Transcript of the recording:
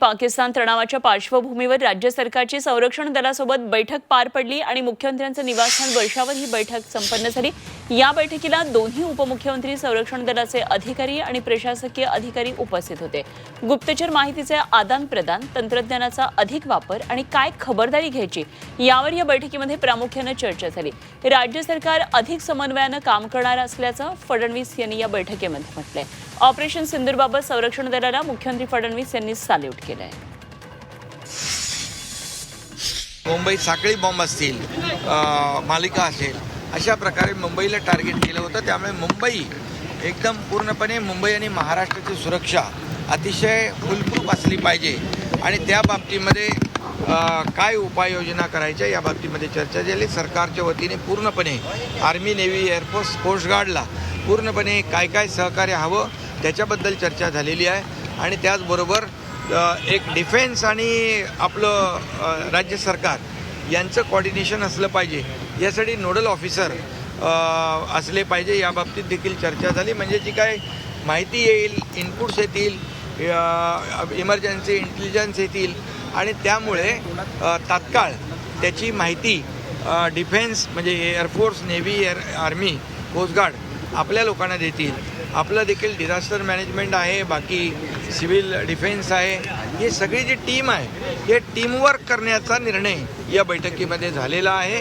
पाकिस्तान तणावाच्या पार्श्वभूमीवर राज्य सरकारची संरक्षण दलासोबत बैठक पार पडली आणि मुख्यमंत्र्यांचं निवासस्थान वर्षावर ही बैठक संपन्न झाली. या बैठकीला दोन्ही उपमुख्यमंत्री संरक्षण दलाचे अधिकारी आणि प्रशासकीय अधिकारी उपस्थित होते. गुप्तचर माहितीचे आदान प्रदान तंत्रज्ञानाचा अधिक वापर आणि काय खबरदारी घ्यायची यावर या बैठकीमध्ये प्रामुख्यानं चर्चा झाली. राज्य सरकार अधिक समन्वयानं काम करणार असल्याचं फडणवीस यांनी या बैठकीमध्ये म्हटलंय. ऑपरेशन सिंदूरबाबत संरक्षण दलाला मुख्यमंत्री फडणवीस यांनी सॅल्यूट केलंय. मुंबईत साखळी बॉम्ब असतील मालिका असेल अशा प्रकारे मुंबईला टार्गेट केलं होतं. त्यामुळे मुंबई एकदम पूर्णपणे मुंबई आणि महाराष्ट्राची सुरक्षा अतिशय फुलप्रूफ असली पाहिजे. आणि त्या बाबतीमध्ये काय उपाययोजना करायच्या या बाबतीमध्ये चर्चा झाली. सरकारच्या वतीने पूर्णपणे आर्मी नेव्ही एअरफोर्स कोस्टगार्डला पूर्णपणे काय काय सहकार्य हवं त्याच्याबद्दल चर्चा झालेली आहे. आणि त्याचबरोबर एक डिफेन्स आणि आपलं राज्य सरकार यांचं कॉर्डिनेशन असलं पाहिजे. यासाठी नोडल ऑफिसर असले पाहिजे याबाबतीत देखील चर्चा झाली. म्हणजे जी काय माहिती येईल इनपुट्स येतील इमर्जन्सी इंटेलिजन्स येतील आणि त्यामुळे तात्काळ त्याची माहिती डिफेन्स म्हणजे air force navy air army coast guard आपल्या लोकांना देतील. आपलं देखील डिझास्टर मॅनेजमेंट आहे बाकी सिव्हिल डिफेन्स आहे. ही सगळी जी टीम आहे हे टीमवर्क करण्याचा निर्णय या बैठकीमध्ये झालेला आहे.